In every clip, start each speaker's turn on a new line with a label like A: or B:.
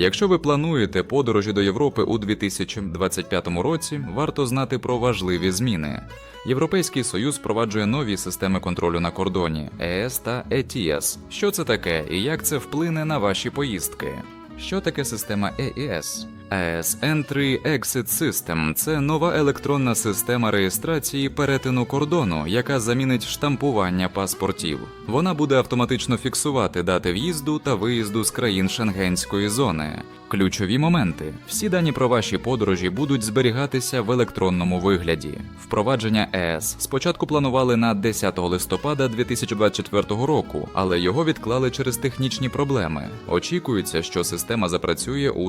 A: Якщо ви плануєте подорожі до Європи у 2025 році, варто знати про важливі зміни. Європейський Союз впроваджує нові системи контролю на кордоні ЕС та ETS. Що це таке і як це вплине на ваші поїздки? Що таке система ЕІС? ES Entry Exit System – це нова електронна система реєстрації перетину кордону, яка замінить штампування паспортів. Вона буде автоматично фіксувати дати в'їзду та виїзду з країн Шенгенської зони. Ключові моменти: всі дані про ваші подорожі будуть зберігатися в електронному вигляді. Впровадження ЕС спочатку планували на 10 листопада 2024 року, але його відклали через технічні проблеми. Очікується, що система запрацює у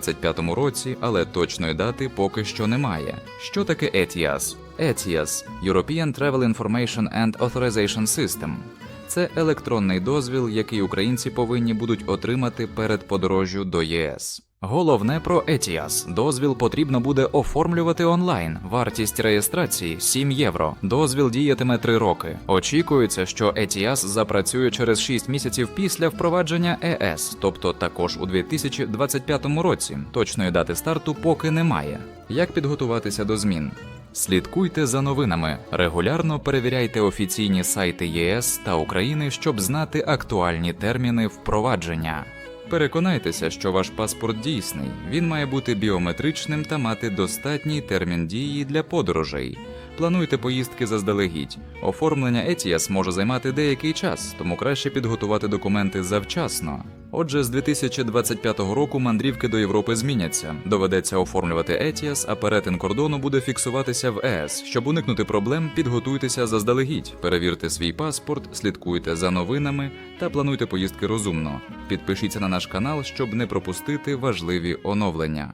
A: 2025 році, але точної дати поки що немає. Що таке ETIAS? ETIAS – European Travel Information and Authorization System. Це електронний дозвіл, який українці повинні будуть отримати перед подорожжю до ЄС. Головне про ETIAS. Дозвіл потрібно буде оформлювати онлайн. Вартість реєстрації 7 євро. Дозвіл діятиме 3 роки. Очікується, що ETIAS запрацює через 6 місяців після впровадження ЕС, тобто також у 2025 році. Точної дати старту поки немає. Як підготуватися до змін? Слідкуйте за новинами, регулярно перевіряйте офіційні сайти ЄС та України, щоб знати актуальні терміни впровадження. Переконайтеся, що ваш паспорт дійсний. Він має бути біометричним та мати достатній термін дії для подорожей. Плануйте поїздки заздалегідь. Оформлення ETIAS може займати деякий час, тому краще підготувати документи завчасно. Отже, з 2025 року мандрівки до Європи зміняться. Доведеться оформлювати ETIAS, а перетин кордону буде фіксуватися в ЕС. Щоб уникнути проблем, підготуйтеся заздалегідь, перевірте свій паспорт, слідкуйте за новинами та плануйте поїздки розумно. Підпишіться на наш канал, щоб не пропустити важливі оновлення.